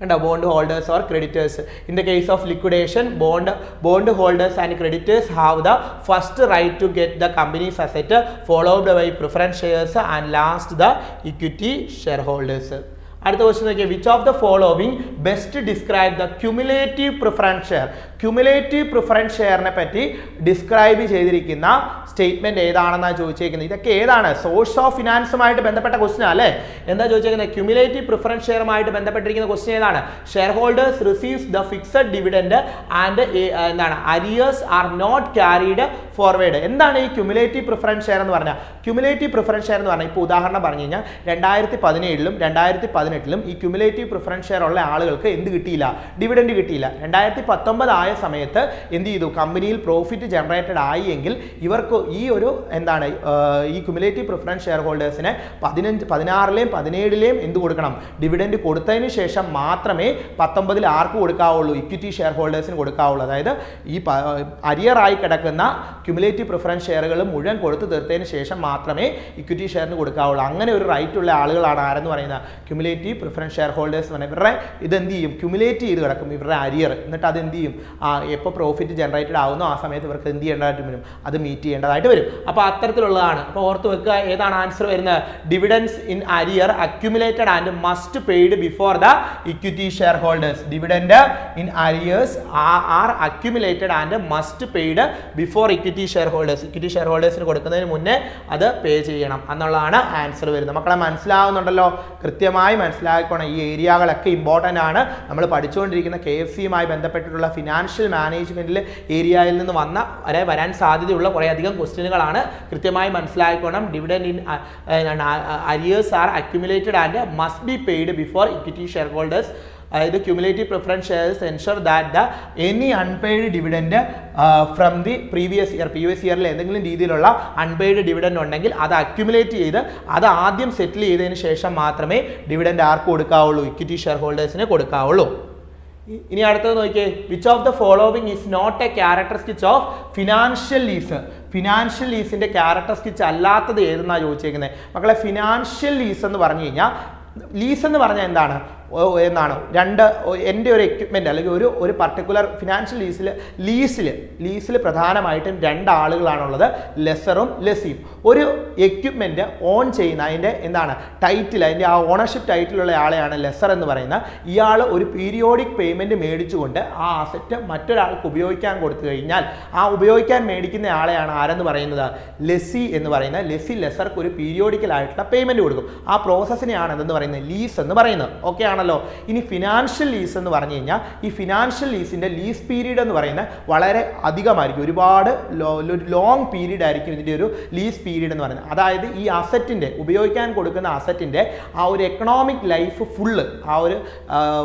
[SPEAKER 1] കണ്ടോ? Bondholders or creditors in the case of liquidation bond bondholders and creditors have the first right to get the company's asset followed by preference shares and last the equity shareholders അടുത്ത question നോക്കിയാൽ which of the following best describe the cumulative preference share cumulative preference ഷെയറിനെ പറ്റി describe ചെയ്തിരിക്കുന്ന statement ഏതാണെന്നാണ് ചോദിച്ചേക്കുന്നത്? ഇതൊക്കെ ഏതാണ്? Source of ഫിനാൻസുമായിട്ട് ബന്ധപ്പെട്ട question അല്ലേ? എന്താ ചോദിച്ചേക്കുന്നത്? Cumulative preference ഷെയറുമായിട്ട് ബന്ധപ്പെട്ടിരിക്കുന്ന ക്വസ്റ്റ്യൻ ഏതാണ്? Shareholders receives the fixed dividend and എന്താണ്? Arrears are not carried forward എന്താണ് ഈ ക്യുമുലേറ്റീവ് പ്രിഫറൻസ് ഷെയർ എന്ന് പറഞ്ഞാൽ? ക്യുമുലേറ്റീവ് പ്രിഫറൻസ് ഷെയർ എന്ന് പറഞ്ഞാൽ ഇപ്പോൾ ഉദാഹരണം പറഞ്ഞു കഴിഞ്ഞാൽ രണ്ടായിരത്തി പതിനേഴിലും രണ്ടായിരത്തി പതിനെട്ടിലും ഈ ക്യുമുലേറ്റീവ് പ്രിഫറൻസ് ഷെയർ ഉള്ള ആളുകൾക്ക് എന്ത് കിട്ടിയില്ല? ഡിവിഡൻഡ് കിട്ടിയില്ല. രണ്ടായിരത്തി പത്തൊമ്പത് ആയ സമയത്ത് എന്ത് ചെയ്തു? കമ്പനിയിൽ പ്രോഫിറ്റ് ജനറേറ്റഡ് ആയി എങ്കിൽ ഇവർക്ക് ഈ ഒരു എന്താണ് ഈ ക്യുമുലേറ്റീവ് പ്രിഫറൻസ് ഷെയർ ഹോൾഡേഴ്സിന് പതിനഞ്ച് പതിനാറിലെയും പതിനേഴിലെയും എന്ത് കൊടുക്കണം? ഡിവിഡൻഡ് കൊടുത്തതിന് ശേഷം മാത്രമേ പത്തൊമ്പതിൽ ആർക്ക് കൊടുക്കാവുള്ളൂ? ഇക്വിറ്റി ഷെയർ ഹോൾഡേഴ്സിന് കൊടുക്കാവുള്ളൂ. അതായത് ഈ അരിയറായി കിടക്കുന്ന ക്യുമുലേറ്റീവ് പ്രിഫറൻസ് ഷെയറുകൾ മുഴുവൻ കൊടുത്തു തീർത്തതിന് ശേഷം മാത്രമേ ഇക്വിറ്റി ഷെയറിന് കൊടുക്കാവുള്ളൂ. അങ്ങനെ ഒരു റൈറ്റ് ഉള്ള ആളുകളാണ് ആരെന്ന് പറയുന്നത്? ക്യുമുലേറ്റീവ് പ്രിഫറൻസ് ഷെയർ ഹോൾഡേഴ്സ് എന്ന് പറഞ്ഞാൽ ഇവരുടെ ഇത് എന്ത് ചെയ്യും? ക്യുമുലേറ്റ് ചെയ്ത് കിടക്കും ഇവരുടെ അരിയർ എന്നിട്ട് അത് എന്ത് ചെയ്യും? ആ എപ്പോൾ പ്രോഫിറ്റ് ജനറേറ്റഡ് ആവുന്നോ ആ സമയത്ത് ഇവർക്ക് എന്ത് ചെയ്യേണ്ടതായിട്ട് വരും? അത് മീറ്റ് ചെയ്യേണ്ടതായിട്ട് വരും. അപ്പോൾ അത്തരത്തിലുള്ളതാണ്. അപ്പോൾ ഓർത്ത് വെക്കുക ഏതാണ് ആൻസർ വരുന്നത്? Dividends in arrear accumulated and must paid before the equity shareholders dividend in arrears are accumulated and must paid before equity shareholders equity share ഹോൾഡേഴ്സിന് കൊടുക്കുന്നതിന് മുന്നേ അത് പേ ചെയ്യണം. എന്നുള്ളതാണ് ആൻസർ വരുന്നത്. മക്കളെ മനസ്സിലാവുന്നുണ്ടല്ലോ? കൃത്യമായി മനസ്സിലാക്കണം ഈ ഏരിയകളൊക്കെ ഇമ്പോർട്ടന്റ് ആണ്. നമ്മൾ പഠിച്ചുകൊണ്ടിരിക്കുന്ന കെ എഫ് സിയുമായി ബന്ധപ്പെട്ടിട്ടുള്ള ഫിനാൻഷ്യൽ മാനേജ്മെന്റിൽ ഏരിയയിൽ നിന്ന് വന്ന വരെ വരാൻ സാധ്യതയുള്ള കുറേ അധികം ക്വസ്റ്റ്യനുകളാണ് കൃത്യമായി മനസ്സിലാക്കണം dividend in arrears are accumulated and must be paid before equity shareholders അതായത് cumulative preference shares ensure that the any unpaid dividend from the previous year previous ഇയറിൽ എന്തെങ്കിലും രീതിയിലുള്ള അൺപെയ്ഡ് ഡിവിഡൻഡ് ഉണ്ടെങ്കിൽ അത് അക്യുമുലേറ്റ് ചെയ്ത് അത് ആദ്യം സെറ്റിൽ ചെയ്തതിന് ശേഷം മാത്രമേ ഡിവിഡൻഡ് ആർക്ക് കൊടുക്കാവുള്ളൂ? ഇക്വിറ്റി ഷെയർ ഹോൾഡേഴ്സിന് കൊടുക്കാവുള്ളൂ ഇനി അടുത്തത് നോക്കിയേ. Which of the following is not a characteristics of financial lease financial ലീസിന്റെ characteristics അല്ലാത്തത് ഏതെന്നാണ് ചോദിച്ചേക്കുന്നത് മക്കളെ ഫിനാൻഷ്യൽ ലീസ് എന്ന് പറഞ്ഞു കഴിഞ്ഞാൽ ലീസ് എന്ന് പറഞ്ഞാൽ എന്താണ്? എന്നാണ്. രണ്ട് എന്റെ ഒരു എക്യുപ്മെന്റ് അല്ലെങ്കിൽ ഒരു ഒരു പർട്ടിക്കുലർ ഫിനാൻഷ്യൽ ലീസിൽ ലീസിൽ ലീസിൽ പ്രധാനമായിട്ടും രണ്ടാളുകളാണുള്ളത് ലെസറും ലെസിയും ഒരു എക്യുപ്മെന്റ് ഓൺ ചെയ്യുന്ന അതിന്റെ എന്താണ് ടൈറ്റിൽ അതിന്റെ ആ ഓണർഷിപ്പ് ടൈറ്റിലുള്ള ആളെയാണ് ലെസർ എന്ന് പറയുന്നത്. ഇയാൾ ഒരു പീരിയോഡിക് പേയ്മെന്റ് മേടിച്ചുകൊണ്ട് ആ അസറ്റ് മറ്റൊരാൾക്ക് ഉപയോഗിക്കാൻ കൊടുത്തു കഴിഞ്ഞാൽ ആ ഉപയോഗിക്കാൻ മേടിക്കുന്ന ആളെയാണ് ആരെന്ന് പറയുന്നത്? ലെസി എന്ന് പറയുന്ന ലെസി ലെസർക്ക് ഒരു പീരിയോഡിക്കലായിട്ടുള്ള പേയ്മെന്റ് കൊടുക്കും. ആ പ്രോസസ്സിനെയാണ് എന്തെന്ന് പറയുന്നത്? ലീസ് എന്ന് പറയുന്നത്. ഓക്കെ ആണല്ലോ. ഇനി ഫിനാൻഷ്യൽ ലീസ് എന്ന് പറഞ്ഞു കഴിഞ്ഞാൽ ഈ ഫിനാൻഷ്യൽ ലീസിന്റെ ലീസ് പീരീഡ് എന്ന് പറയുന്നത് വളരെ അധികമായിരിക്കും. ഒരുപാട് ലോങ് പീരീഡ് ആയിരിക്കും ഇതിന്റെ ഒരു ലീസ് പീരീഡ് എന്ന് പറയുന്നത്. അതായത് ഈ അസറ്റിന്റെ ഉപയോഗിക്കാൻ കൊടുക്കുന്ന അസറ്റിന്റെ ആ ഒരു എക്കണോമിക് ലൈഫ് ഫുള്ള് ആ ഒരു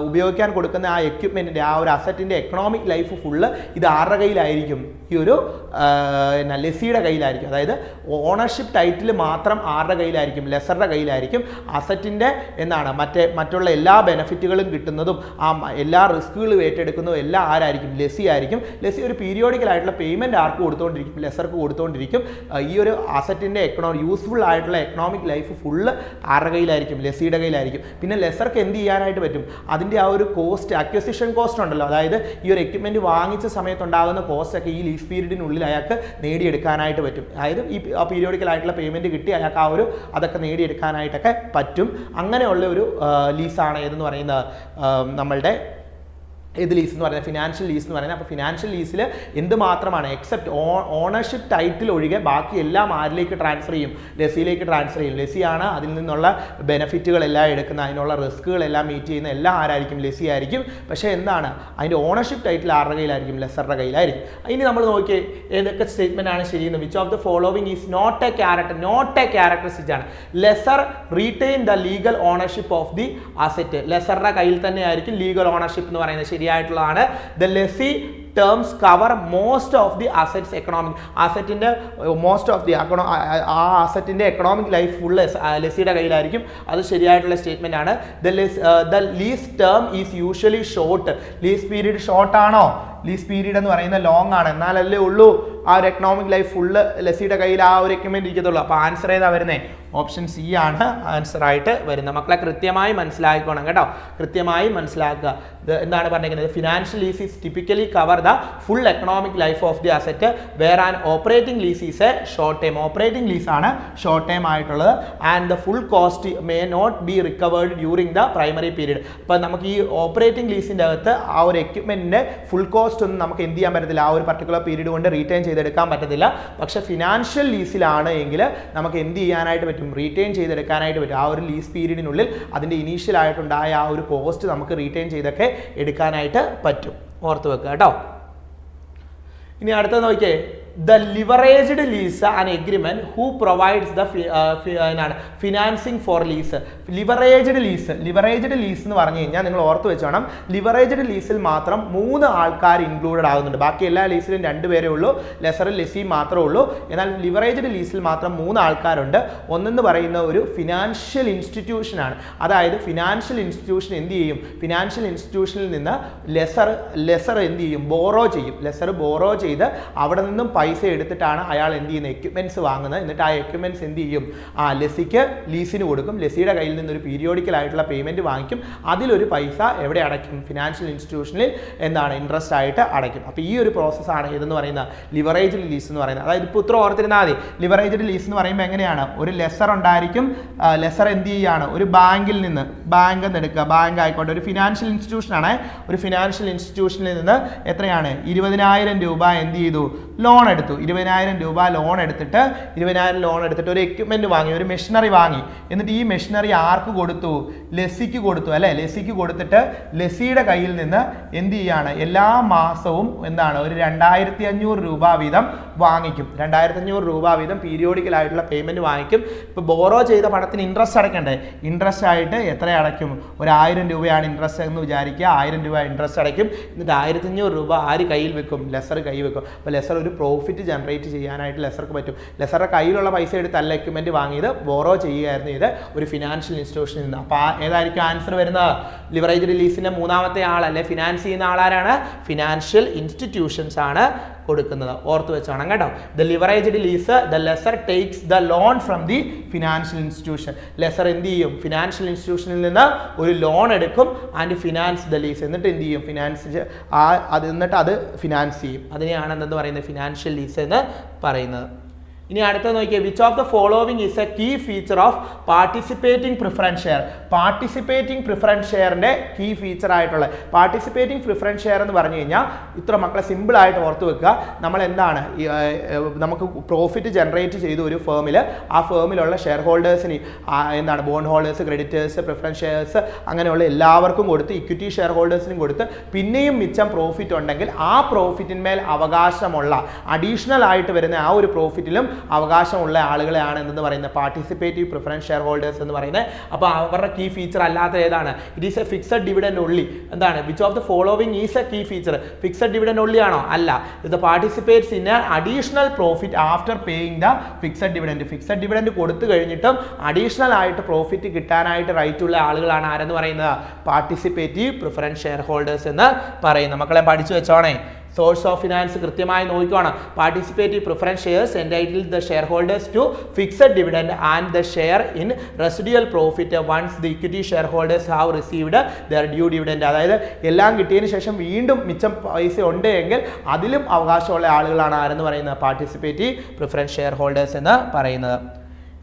[SPEAKER 1] ഉപയോഗിക്കാൻ കൊടുക്കുന്ന ആ എക്യുപ്മെന്റിന്റെ ആ ഒരു അസറ്റിന്റെ എക്കണോമിക് ലൈഫ് ഫുള്ള് ഇത് ആരുടെ കയ്യിലായിരിക്കും? ഈ ഒരു എന്നാ ലെസിയുടെ കയ്യിലായിരിക്കും. അതായത് ഓണർഷിപ്പ് ടൈറ്റിൽ മാത്രം ആരുടെ കയ്യിലായിരിക്കും? ലെസറുടെ കയ്യിലായിരിക്കും. അസറ്റിന്റെ എന്താണ് മറ്റേ മറ്റുള്ള എല്ലാ ബെനിഫിറ്റുകളും കിട്ടുന്നതും ആ എല്ലാ റിസ്കുകളും ഏറ്റെടുക്കുന്നതും എല്ലാം ആരായിരിക്കും? ലെസി ആയിരിക്കും. ലെസി ഒരു പീരിയോഡിക്കൽ ആയിട്ടുള്ള പേയ്മെന്റ് ആർക്ക് കൊടുത്തുകൊണ്ടിരിക്കും ലെസർക്ക് കൊടുത്തുകൊണ്ടിരിക്കും ഈ ഒരു അസറ്റിന്റെ എക്കണോ യൂസ്ഫുൾ ആയിട്ടുള്ള എക്കണോമിക് ലൈഫ് ഫുള്ള് ആരുടെ കയ്യിലായിരിക്കും? ലെസിയുടെ കയ്യിലായിരിക്കും. പിന്നെ ലെസർക്ക് എന്ത് ചെയ്യാനായിട്ട് പറ്റും? അതിന്റെ ആ ഒരു കോസ്റ്റ് അക്വസിഷൻ കോസ്റ്റ് ഉണ്ടല്ലോ. അതായത് ഈ ഒരു എക്യുപ്മെന്റ് വാങ്ങിച്ച സമയത്തുണ്ടാകുന്ന കോസ്റ്റൊക്കെ ഈ ലീഫ് പീരീഡിനുള്ളിൽ അയാൾക്ക് നേടിയെടുക്കാനായിട്ട് പറ്റും. അതായത് ഈ പീരിയോഡിക്കൽ ആയിട്ടുള്ള പേയ്മെന്റ് കിട്ടി അയാൾക്ക് ആ ഒരു അതൊക്കെ നേടിയെടുക്കാനായിട്ടൊക്കെ പറ്റും. അങ്ങനെയുള്ള ഒരു ലീസാണ് ഏതെന്ന് പറയുന്നത് നമ്മളുടെ ഏത് ലീസ് എന്ന് പറയുന്നത് ഫിനാൻഷ്യൽ ലീസ് എന്ന് പറയുന്നത് അപ്പോൾ ഫിനാൻഷ്യൽ ലീസിൽ എന്ത് മാത്രമാണ് എക്സെപ്റ്റ് ഓണർഷിപ്പ് ടൈറ്റിൽ ഒഴികെ ബാക്കി എല്ലാം ആരിലേക്ക് ട്രാൻസ്ഫർ ചെയ്യും. ലെസിയിലേക്ക് ട്രാൻസ്ഫർ ചെയ്യും. ലെസിയാണ് അതിൽ നിന്നുള്ള ബെനിഫിറ്റുകളെല്ലാം എടുക്കുന്ന അതിനുള്ള റിസ്കുകളെല്ലാം മീറ്റ് ചെയ്യുന്ന എല്ലാം ആരായിരിക്കും? ലെസി ആയിരിക്കും. പക്ഷേ എന്താണ് അതിന്റെ ഓണർഷിപ്പ് ടൈറ്റിൽ ആരുടെ കയ്യിലായിരിക്കും? ലെസറുടെ കയ്യിലായിരിക്കും. ഇനി നമ്മൾ നോക്കിയേ ഏതൊക്കെ സ്റ്റേറ്റ്മെന്റ് ആണ് ശരിയെന്ന് which? Of the following is not a character not a characteristic ആണ്. Lessor retain the legal ownership of the asset ലെസറുടെ കയ്യിൽ തന്നെ ആയിരിക്കും ലീഗൽ ഓണർഷിപ്പ് എന്ന് പറയുന്നത് ശരിയായിട്ടുള്ളതാണ്. The lessee terms cover most of the assets economic അസറ്റിന്റെ most of the ആ അസറ്റിന്റെ economic life full ലെസിയുടെ കയ്യിലായിരിക്കും. അത് ശരിയായിട്ടുള്ള സ്റ്റേറ്റ്മെന്റ് ആണ്. The less the lease term is usually short lease period short ആണോ? ലീസ് പീരീഡ് എന്ന് പറയുന്നത് ലോങ് ആണ്. എന്നാലല്ലേ ഉള്ളൂ. ആ ഒരു എക്കണോമിക് ലൈഫ് ഫുള്ള് ലസിയുടെ കയ്യിൽ ആ ഒരു എക്യുപ്മെന്റ് ഇരിക്കത്തുള്ളൂ. അപ്പോൾ ആൻസർ ഏതാ വരുന്നത് ഓപ്ഷൻ സി ആണ് ആൻസർ ആയിട്ട് വരുന്നത്. മക്കളെ കൃത്യമായി മനസ്സിലാക്കണം കേട്ടോ. കൃത്യമായി മനസ്സിലാക്കുക. ഇത് എന്താണ് പറഞ്ഞിരിക്കുന്നത്? Financial lease is typically cover the full economic life of the asset where and operating lease is a short time operating lease ആണ് ഷോർട്ട് ടൈം ആയിട്ടുള്ളത്. And the full cost may not be recovered during the primary period അപ്പോൾ നമുക്ക് ഈ operating ലീസിന്റെ അകത്ത് ആ ഒരു എക്യുപ്മെന്റിന്റെ full cost ഒന്നും നമുക്ക് എന്ത് ചെയ്യാൻ പറ്റത്തില്ല. ആ ഒരു പർട്ടിക്കുലർ പീരീഡ് കൊണ്ട് റീറ്റെയിൻ ചെയ്തെടുക്കാൻ പറ്റത്തില്ല. പക്ഷെ ഫിനാൻഷ്യൽ ലീസിലാണ് എങ്കിൽ നമുക്ക് എന്ത് ചെയ്യാനായിട്ട് പറ്റും? റീറ്റെയിൻ ചെയ്തെടുക്കാനായിട്ട് പറ്റും. ആ ഒരു ലീസ് പീരീഡിനുള്ളിൽ അതിന്റെ ഇനീഷ്യൽ ആയിട്ടുണ്ടായ ആ ഒരു കോസ്റ്റ് നമുക്ക് റീറ്റെയിൻ ചെയ്തൊക്കെ എടുക്കാനായിട്ട് പറ്റും. ഓർത്ത് വെക്കുക കേട്ടോ. ഇനി അടുത്തത് നോക്കിയേ. The leveraged lease an agreement who provides the financing for lease leveraged lease leveraged lease എന്ന് പറഞ്ഞു കഴിഞ്ഞാൽ നിങ്ങൾ ഓർത്ത് വെച്ചോണം ലിവറേജ്ഡ് ലീസിൽ മാത്രം മൂന്ന് ആൾക്കാർ ഇൻക്ലൂഡഡ് ആകുന്നുണ്ട്. ബാക്കി എല്ലാ ലീസിലും രണ്ട് പേരേ ഉള്ളൂ ലെസറിൽ ലെസിയും മാത്രമേ ഉള്ളൂ. എന്നാൽ ലിവറേജ്ഡ് ലീസിൽ മാത്രം മൂന്ന് ആൾക്കാരുണ്ട്. ഒന്നെന്ന് പറയുന്ന ഒരു ഫിനാൻഷ്യൽ ഇൻസ്റ്റിറ്റ്യൂഷനാണ് അതായത് ഫിനാൻഷ്യൽ ഇൻസ്റ്റിറ്റ്യൂഷൻ എന്ത് ചെയ്യും? ഫിനാൻഷ്യൽ ഇൻസ്റ്റിറ്റ്യൂഷനിൽ നിന്ന് ലെസർ ലെസർ എന്ത് ചെയ്യും? ബോറോ ചെയ്യും. ലെസർ ബോറോ ചെയ്ത് അവിടെ നിന്നും പൈസ എടുത്തിട്ടാണ് അയാൾ എന്ത് ചെയ്യുന്നത്? എക്യുപ്മെന്റ്സ് വാങ്ങുന്നത്. എന്നിട്ട് ആ എക്യുപ്മെന്റ്സ് എന്ത് ചെയ്യും? ആ ലെസിക്ക് ലീസിന് കൊടുക്കും. ലെസിയുടെ കയ്യിൽ നിന്ന് ഒരു പീരിയോഡിക്കൽ ആയിട്ടുള്ള പേയ്മെന്റ് വാങ്ങിക്കും. അതിലൊരു പൈസ എവിടെ അടയ്ക്കും? ഫിനാൻഷ്യൽ ഇൻസ്റ്റിറ്റ്യൂഷനിൽ എന്താണ്? ഇൻട്രസ്റ്റ് ആയിട്ട് അടയ്ക്കും. അപ്പോൾ ഈ ഒരു പ്രോസസ്സാണ് ഇതെന്ന് പറയുന്നത്? ലിവറേജ് ലീസ് എന്ന് പറയുന്നത്. അതായത് ഇപ്പോൾ ഇത്ര ഓർത്തിരുന്നാൽ മതി. ലിവറേജ് ലീസ് എന്ന് പറയുമ്പോൾ എങ്ങനെയാണ്? ഒരു ലെസർ ഉണ്ടായിരിക്കും. ലെസർ എന്ത് ചെയ്യുകയാണ് ഒരു ബാങ്കിൽ നിന്ന് ബാങ്ക് എന്ന് എടുക്കുക. ബാങ്ക് ആയിക്കോട്ടെ. ഒരു ഫിനാൻഷ്യൽ ഇൻസ്റ്റിറ്റ്യൂഷനാണ് ഒരു ഫിനാൻഷ്യൽ ഇൻസ്റ്റിറ്റ്യൂഷനിൽ നിന്ന് എത്രയാണ്? ഇരുപതിനായിരം രൂപ എന്ത് ചെയ്തു? ലോൺ എടുത്തു. ഇരുപതിനായിരം രൂപ ലോൺ എടുത്തിട്ട് ഇരുപതിനായിരം ലോൺ എടുത്തിട്ട് ഒരു എക്യുപ്മെന്റ് വാങ്ങി ഒരു മെഷീനറി വാങ്ങി. എന്നിട്ട് ഈ മെഷീനറി ആർക്ക് കൊടുത്തു? ലെസിക്ക് കൊടുത്തു അല്ലേ? ലെസിക്ക് കൊടുത്തിട്ട് ലെസിയുടെ കയ്യിൽ നിന്ന് എന്ത് ചെയ്യാണ്? എല്ലാ മാസവും എന്താണ്? ഒരു രണ്ടായിരത്തി രൂപ വീതം വാങ്ങിക്കും. രണ്ടായിരത്തി അഞ്ഞൂറ് രൂപ വീതം പീരിയോഡിക്കൽ ആയിട്ടുള്ള പേയ്മെന്റ് വാങ്ങിക്കും. ഇപ്പോൾ ബോറോ ചെയ്ത പണത്തിന് ഇൻട്രസ്റ്റ് അടയ്ക്കണ്ടേ ഇൻട്രസ്റ്റ് ആയിട്ട് എത്ര അടയ്ക്കും? ഒരു ആയിരം രൂപയാണ് ഇൻട്രസ്റ്റ് എന്ന് വിചാരിക്കുക. ആയിരം രൂപ ഇൻട്രസ്റ്റ് അടയ്ക്കും. എന്നിട്ട് ആയിരത്തി അഞ്ഞൂറ് രൂപ ആര് കയ്യിൽ വെക്കും? ലെസർ കൈ വെക്കും. അപ്പോൾ ലെസർ ഒരു പ്രോഫിറ്റ് ജനറേറ്റ് ചെയ്യാനായിട്ട് ലെസർക്ക് പറ്റും. ലെസറുടെ കയ്യിലുള്ള പൈസ എടുത്ത് അല്ല എക്യുപ്മെന്റ് വാങ്ങിയത് ബോറോ ചെയ്യുകയായിരുന്നു ഇത് ഒരു ഫിനാൻഷ്യൽ ഇൻസ്റ്റിറ്റ്യൂഷനിൽ നിന്ന്. അപ്പോൾ ഏതായിരിക്കും ആൻസർ വരുന്നത്? ലിവറേജ് റിലീസിന്റെ മൂന്നാമത്തെ ആളല്ലേ? ഫിനാൻസ് ചെയ്യുന്ന ആളാരാണ്? ഫിനാൻഷ്യൽ ഇൻസ്റ്റിറ്റ്യൂഷൻസ് ആണ്. കൊടുക്കുന്നത്. ഓർത്ത് വെച്ചോണം കേട്ടോ. The leveraged lease the lessor takes the loan from the financial institution lessor എന്ത് ചെയ്യും? ഫിനാൻഷ്യൽ ഇൻസ്റ്റിറ്റ്യൂഷനിൽ നിന്ന് ഒരു ലോൺ എടുക്കും. ആൻഡ് ഫിനാൻസ് ദ ലീസ് എന്നിട്ട് എന്ത് ചെയ്യും? ഫിനാൻസ് ആ അത് എന്നിട്ട് അത് ഫിനാൻസ് ചെയ്യും. അതിനെയാണ് എന്തെന്ന് പറയുന്നത്? ഫിനാൻഷ്യൽ ലീസ് എന്ന് പറയുന്നത്. ഇനി അടുത്ത നോക്കിയാൽ which of the following is a key feature of participating preference share participating preference ഷെയറിന്റെ key feature ആയിട്ടുള്ള പാർട്ടിസിപ്പേറ്റിംഗ് പ്രിഫറൻസ് ഷെയർ എന്ന് പറഞ്ഞു കഴിഞ്ഞാൽ ഇത്ര മക്കളെ സിമ്പിൾ ആയിട്ട് ഓർത്ത് വെക്കുക. നമ്മൾ എന്താണ് നമുക്ക് പ്രോഫിറ്റ് ജനറേറ്റ് ചെയ്ത ഒരു ഫേമിൽ ആ ഫേമിലുള്ള ഷെയർ ഹോൾഡേഴ്സിന് എന്താണ് bond holders creditors preference shares അങ്ങനെയുള്ള എല്ലാവർക്കും കൊടുത്ത് ഇക്വിറ്റി ഷെയർ ഹോൾഡേഴ്സിനും കൊടുത്ത് പിന്നെയും മിച്ചം പ്രോഫിറ്റ് ഉണ്ടെങ്കിൽ ആ പ്രോഫിറ്റിന്മേൽ അവകാശമുള്ള അഡീഷണൽ ആയിട്ട് വരുന്ന ആ ഒരു പ്രോഫിറ്റിലും അവകാശമുള്ള ആളുകളെയാണ് എന്തെന്ന് പറയുന്നത്? പാർട്ടിസിപ്പേറ്റീവ് പ്രിഫറൻസ് ഷെയർ ഹോൾഡേഴ്സ് എന്ന് പറയുന്നത്. അപ്പോൾ അവരുടെ കീ ഫീച്ചർ അല്ലാത്ത ഏതാണ്? It is a fixed dividend only എന്താണ്? Which of the following is a key feature fixed dividend only ആണോ? അല്ല. ഇത് participates in additional profit after paying the fixed dividend fixed dividend കൊടുത്തു കഴിഞ്ഞിട്ടും അഡീഷണൽ ആയിട്ട് profit കിട്ടാനായിട്ട് റൈറ്റ് ഉള്ള ആളുകളാണ് ആരെന്ന് പറയുന്നത്? പാർട്ടിസിപ്പേറ്റീവ് പ്രിഫറൻസ് ഷെയർ ഹോൾഡേഴ്സ് എന്ന് പറയുന്നത്. മക്കളെ പഠിച്ചു വെച്ചോണേ. സോഴ്സ് ഓഫ് ഫിനാൻസ് കൃത്യമായി നോക്കിക്കോണം participative preference shares entitle the shareholders to fixed dividend and the share in residual profit once the equity shareholders have received their due dividend അതായത് എല്ലാം കിട്ടിയതിന് ശേഷം വീണ്ടും മിച്ചം പൈസ ഉണ്ട് എങ്കിൽ അതിലും അവകാശമുള്ള ആളുകളാണ് ആരെന്ന് പറയുന്നത്? പാർട്ടിസിപ്പേറ്റീവ് പ്രിഫറൻസ് ഷെയർ ഹോൾഡേഴ്സ് എന്ന് പറയുന്നത്.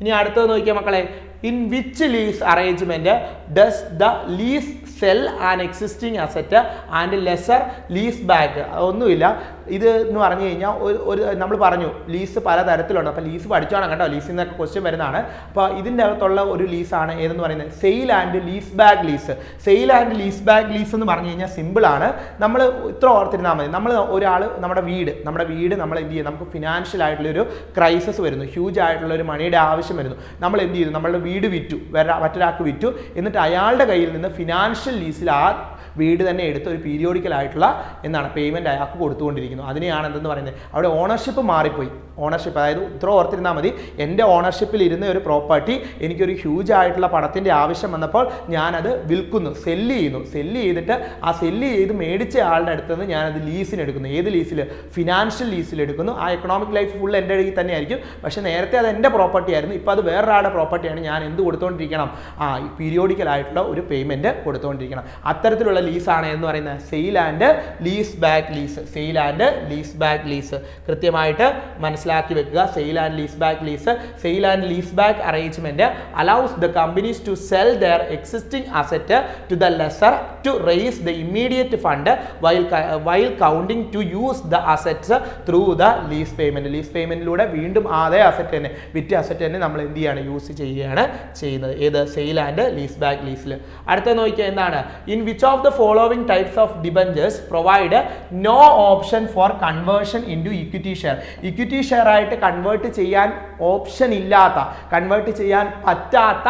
[SPEAKER 1] ഇനി അടുത്തത് നോക്കിയാൽ മക്കളെ. In which lease arrangement does the lease sell and existing asset and lessor lease back ഒന്നുമില്ല ഇത് എന്ന് പറഞ്ഞു കഴിഞ്ഞാൽ ഒരു ഒരു നമ്മൾ പറഞ്ഞു ലീസ് പല തരത്തിലുണ്ട് അപ്പോൾ ലീസ് പഠിച്ചാണ് കേട്ടോ. ലീസിൽ നിന്നൊക്കെ ക്വസ്റ്റ്യൻ വരുന്നതാണ്. അപ്പോൾ ഇതിന്റെ അകത്തുള്ള ഒരു ലീസാണ് ഏതെന്ന് പറയുന്നത്? Sale and lease back lease sale and lease back lease എന്ന് പറഞ്ഞു കഴിഞ്ഞാൽ സിമ്പിളാണ് നമ്മൾ ഇത്ര ഓർത്തിരുന്നാൽ മതി. നമ്മൾ ഒരാൾ നമ്മുടെ വീട് നമ്മുടെ വീട് നമ്മൾ എന്ത് ചെയ്യും? നമുക്ക് ഫിനാൻഷ്യൽ ആയിട്ടുള്ളൊരു ക്രൈസിസ് വരുന്നു. ഹ്യൂജ് ആയിട്ടുള്ള ഒരു മണിയുടെ ആവശ്യം വരുന്നു. നമ്മൾ എന്ത് ചെയ്തു? നമ്മളുടെ വീട് വിറ്റു. വേറെ മറ്റൊരാൾക്ക് വിറ്റു. എന്നിട്ട് അയാളുടെ കയ്യിൽ നിന്ന് ഫിനാൻഷ്യൽ ലീസിൽ ആ വീട് തന്നെ എടുത്ത് ഒരു പീരിയോഡിക്കൽ ആയിട്ടുള്ള എന്താണ് പേയ്മെന്റ് അയാൾക്ക് കൊടുത്തുകൊണ്ടിരിക്കുന്നു. അതിനെയാണ് എന്തെന്ന് പറയുന്നത്? അവിടെ ഓണർഷിപ്പ് മാറിപ്പോയി. ഓണർഷിപ്പ് അതായത് ഇത്ര ഓർത്തിരുന്നാൽ മതി. എന്റെ ഓണർഷിപ്പിൽ ഇരുന്ന ഒരു പ്രോപ്പർട്ടി എനിക്കൊരു ഹ്യൂജ് ആയിട്ടുള്ള പണത്തിന്റെ ആവശ്യം വന്നപ്പോൾ ഞാനത് വിൽക്കുന്നു സെല്ല് ചെയ്യുന്നു. സെല്ല് ചെയ്തിട്ട് ആ സെല്ല് ചെയ്ത് മേടിച്ച ആളുടെ അടുത്ത് നിന്ന് ഞാനത് ലീസിന് എടുക്കുന്നു. ഏത് ലീസിൽ ഫിനാൻഷ്യൽ ലീസിൽ എടുക്കുന്നു. ആ എക്കണോമിക് ലൈഫ് ഫുൾ എന്റെ കയ്യിൽ തന്നെ ആയിരിക്കും പക്ഷേ നേരത്തെ അത് എന്റെ പ്രോപ്പർട്ടി ആയിരുന്നു. ഇപ്പോൾ അത് വേറൊരാളുടെ പ്രോപ്പർട്ടിയാണ് ഞാൻ എന്ത് കൊടുത്തുകൊണ്ടിരിക്കണം ആ പീരിയോഡിക്കൽ ആയിട്ടുള്ള ഒരു പേയ്മെന്റ് കൊടുത്തുകൊണ്ടിരിക്കണം അത്തരത്തിലുള്ള ലീസാണ് എന്ന് പറയുന്നത്. Sale and lease back lease sale and lease back lease കൃത്യമായിട്ട് മനസ്സിലാക്കി വെക്കുക. Sale and lease back lease sale and lease back arrangement allows the companies to sell their existing asset to the lessor to raise the immediate fund while while counting to use the assets through the lease payment lease പേയ്മെന്റിലൂടെ വീണ്ടും അതേ asset തന്നെ വിറ്റ് asset തന്നെ നമ്മൾ എന്ത് ചെയ്യാണ്? Use ചെയ്യുകയാണ് ചെയ്യുന്നത്. ഏത്? സെയിൽ ആൻഡ് ലീസ് ബാക്ക് ലീസിൽ അടുത്ത നോക്കിയാൽ എന്താണ്? In which of the following types of debentures provide no option for conversion into equity share equity share ആയിട്ട് കൺവേർട്ട് ചെയ്യാൻ ഓപ്ഷൻ ഇല്ലാത്ത കൺവേർട്ട് ചെയ്യാൻ പറ്റാത്ത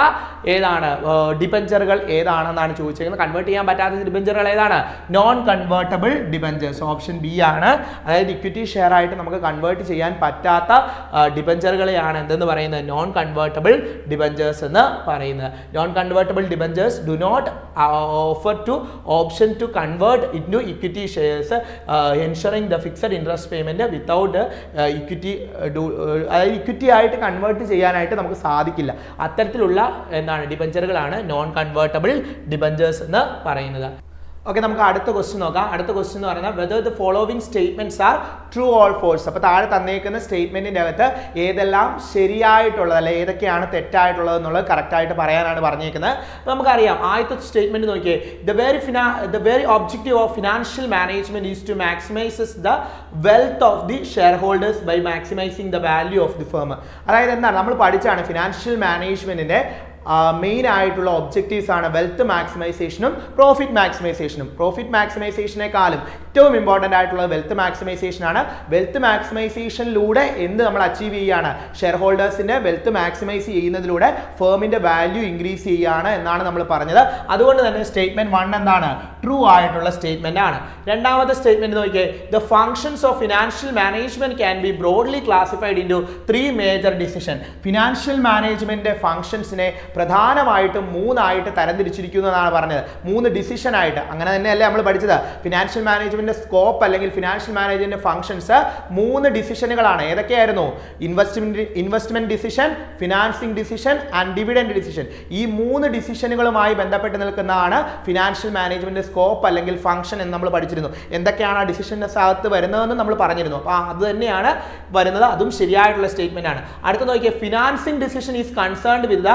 [SPEAKER 1] ഏതാണ് ഡിബഞ്ചറുകൾ ഏതാണെന്നാണ് ചോദിച്ചിരിക്കുന്നത് കൺവേർട്ട് ചെയ്യാൻ പറ്റാത്ത ഡിബഞ്ചറുകൾ ഏതാണ്? Non convertible debentures option B ആണ്. അതായത് ഇക്വിറ്റി ഷെയർ ആയിട്ട് നമുക്ക് കൺവേർട്ട് ചെയ്യാൻ പറ്റാത്ത ഡിബഞ്ചറുകളെയാണ് എന്തെന്ന് പറയുന്നത്? നോൺ കൺവേർട്ടബിൾ ഡിബഞ്ചേഴ്സ് എന്ന് പറയുന്നത്. Non convertible debentures do not offer to option to convert into equity shares ensuring the fixed interest payment without equity അതായത് ഇക്വിറ്റി ആയിട്ട് കൺവേർട്ട് ചെയ്യാനായിട്ട് നമുക്ക് സാധിക്കില്ല. അത്തരത്തിലുള്ള എന്താണ് ഡിബഞ്ചറുകളാണ് നോൺ കൺവേർട്ടബിൾ ഡിബഞ്ചേഴ്സ് എന്ന് പറയുന്നത്. ഓക്കെ നമുക്ക് അടുത്ത ക്വസ്റ്റ്യൻ നോക്കാം. അടുത്ത ക്വസ്റ്റ്യൻ എന്ന് പറയുന്നത് whether the following statements are true or false അപ്പോൾ താഴെ തന്നേക്കുന്ന സ്റ്റേറ്റ്മെന്റിന്റെ അകത്ത് ഏതെല്ലാം ശരിയായിട്ടുള്ളത് അല്ലെ ഏതൊക്കെയാണ് തെറ്റായിട്ടുള്ളത് എന്നുള്ളത് കറക്റ്റ് ആയിട്ട് പറയാനാണ് പറഞ്ഞേക്കുന്നത്. അപ്പോൾ നമുക്കറിയാം ആദ്യത്തെ സ്റ്റേറ്റ്മെന്റ് നോക്കിയേ. The very ഫിനാ the very objective of financial management is to maximises the wealth of the shareholders by maximising the value of the firm അതായത് എന്താണ്? നമ്മൾ പഠിച്ചാണ് ഫിനാൻഷ്യൽ മാനേജ്മെന്റിന്റെ മെയിൻ ആയിട്ടുള്ള ഒബ്ജക്റ്റീവ്സ് ആണ് വെൽത്ത് മാക്സിമൈസേഷനും പ്രോഫിറ്റ് മാക്സിമൈസേഷനും പ്രോഫിറ്റ് മാക്സിമൈസേഷനേക്കാളും ഏറ്റവും ഇമ്പോർട്ടന്റ് ആയിട്ടുള്ള വെൽത്ത് മാക്സിമൈസേഷൻ ആണ്. വെൽത്ത് മാക്സിമൈസേഷനിലൂടെ എന്ത് നമ്മൾ അച്ചീവ് ചെയ്യുകയാണ് ഷെയർ ഹോൾഡേഴ്സിന്റെ വെൽത്ത് മാക്സിമൈസ് ചെയ്യുന്നതിലൂടെ ഫേമിന്റെ വാല്യൂ ഇൻക്രീസ് ചെയ്യുകയാണ് എന്നാണ് നമ്മൾ പറഞ്ഞത്. അതുകൊണ്ട് തന്നെ സ്റ്റേറ്റ്മെന്റ് വൺ എന്താണ്? ട്രൂ ആയിട്ടുള്ള സ്റ്റേറ്റ്മെന്റ് ആണ്. രണ്ടാമത്തെ സ്റ്റേറ്റ്മെന്റ് നോക്കിയേ. The functions of financial management can be broadly classified in three major decision financial മാനേജ്മെന്റിന്റെ ഫങ്ഷൻസിനെ പ്രധാനമായിട്ടും മൂന്നായിട്ട് തരംതിരിച്ചിരിക്കുന്നു എന്നാണ് പറഞ്ഞത്. മൂന്ന് ഡിസിഷൻ ആയിട്ട്. അങ്ങനെ തന്നെയല്ലേ നമ്മൾ പഠിച്ചത്. ഫിനാൻഷ്യൽ മാനേജ്മെന്റ് സ്കോപ്പ് അല്ലെങ്കിൽ ഫിനാൻഷ്യൽ മാനേജ്മെന്റ് ഫംഗ്ഷൻസ് മൂന്ന് ഡിസിഷനുകളാണ് ഏതൊക്കെയായിരുന്നു? Investment investment decision financing decision and dividend decision ഈ മൂന്ന് ഡിസിഷനുകളുമായി ബന്ധപ്പെട്ട് നിൽക്കുന്നതാണ് ഫിനാൻഷ്യൽ മാനേജ്മെന്റ് സ്കോപ്പ് അല്ലെങ്കിൽ ഫംഗ്ഷൻ എന്ന് നമ്മൾ പഠിച്ചിരുന്നു. എന്തൊക്കെയാണ് ആ ഡിസിഷന്റെ അകത്ത് വരുന്നതെന്ന് നമ്മൾ പറഞ്ഞിരുന്നു. അപ്പോൾ അത് തന്നെയാണ് വരുന്നത്. അതും ശരിയായിട്ടുള്ള സ്റ്റേറ്റ്മെന്റ് ആണ്. അടുത്ത നോക്കിയാൽ financing decision is concerned with the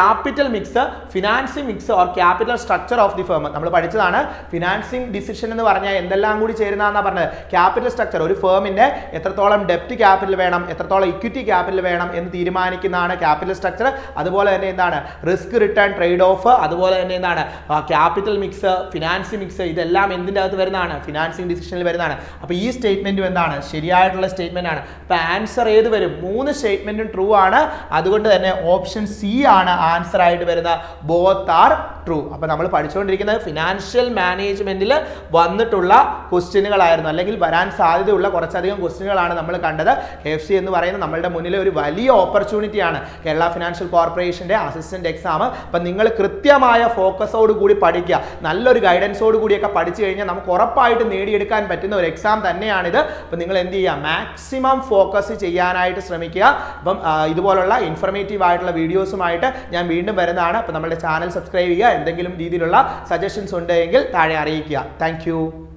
[SPEAKER 1] capital mix financing mix or capital structure of the firm നമ്മൾ പഠിച്ചതാണ് ഫിനാൻസിങ് ഡിസിഷൻ എന്ന് പറഞ്ഞാൽ എന്തെല്ലാം കൂടി ചേരുന്നതെന്നാണ് പറഞ്ഞത്. ക്യാപിറ്റൽ സ്ട്രക്ചർ ഒരു ഫേമിന്റെ എത്രത്തോളം ഡെപ്റ്റ് ക്യാപിറ്റൽ വേണം എത്രത്തോളം ഇക്വിറ്റി ക്യാപിറ്റൽ വേണം എന്ന് തീരുമാനിക്കുന്നതാണ് ക്യാപിറ്റൽ സ്ട്രക്ചർ അതുപോലെ തന്നെ എന്താണ്? റിസ്ക് റിട്ടേൺ ട്രേഡ് ഓഫ് അതുപോലെ തന്നെ എന്താണ്? ക്യാപിറ്റൽ മിക്സ് ഫിനാൻസിങ് മിക്സ് ഇതെല്ലാം എന്തിന്റെ അകത്ത് വരുന്നതാണ്? ഫിനാൻസിങ് ഡിസിഷനിൽ വരുന്നതാണ്. അപ്പോൾ ഈ സ്റ്റേറ്റ്മെന്റും എന്താണ്? ശരിയായിട്ടുള്ള സ്റ്റേറ്റ്മെന്റ് ആണ്. അപ്പോൾ ആൻസർ ഏത് വരും? മൂന്ന് സ്റ്റേറ്റ്മെന്റും ട്രൂ ആണ്. അതുകൊണ്ട് തന്നെ ഓപ്ഷൻ സി ആണ് ആൻസർ ആയിട്ട് വരുന്ന ബോത്ത് ആർ ട്രൂ. അപ്പോൾ നമ്മൾ പഠിച്ചുകൊണ്ടിരിക്കുന്നത് ഫിനാൻഷ്യൽ മാനേജ്മെന്റിൽ വന്നിട്ടുള്ള ക്വസ്റ്റ്യനുകളായിരുന്നു അല്ലെങ്കിൽ വരാൻ സാധ്യതയുള്ള കുറച്ചധികം ക്വസ്റ്റ്യനുകളാണ് നമ്മൾ കണ്ടത്. എഫ് സി എന്ന് പറയുന്നത് നമ്മളുടെ മുന്നിലെ ഒരു വലിയ ഓപ്പർച്യൂണിറ്റിയാണ് കേരള ഫിനാൻഷ്യൽ കോർപ്പറേഷന്റെ അസിസ്റ്റന്റ് എക്സാം അപ്പം നിങ്ങൾ കൃത്യമായ ഫോക്കസോട് കൂടി പഠിക്കുക. നല്ലൊരു ഗൈഡൻസോട് കൂടിയൊക്കെ പഠിച്ചു കഴിഞ്ഞാൽ നമുക്ക് ഉറപ്പായിട്ട് നേടിയെടുക്കാൻ പറ്റുന്ന ഒരു എക്സാം തന്നെയാണിത്. അപ്പം നിങ്ങൾ എന്ത് ചെയ്യുക? മാക്സിമം ഫോക്കസ് ചെയ്യാനായിട്ട് ശ്രമിക്കുക. അപ്പം ഇതുപോലുള്ള ഇൻഫർമേറ്റീവ് ആയിട്ടുള്ള വീഡിയോസുമായിട്ട് ഞാൻ വീണ്ടും വരുന്നതാണ്. അപ്പോൾ നമ്മുടെ ചാനൽ സബ്സ്ക്രൈബ് ചെയ്യുക. എന്തെങ്കിലും രീതിയിലുള്ള സജഷൻസ് ഉണ്ടെങ്കിൽ താഴെ അറിയിക്കുക. താങ്ക്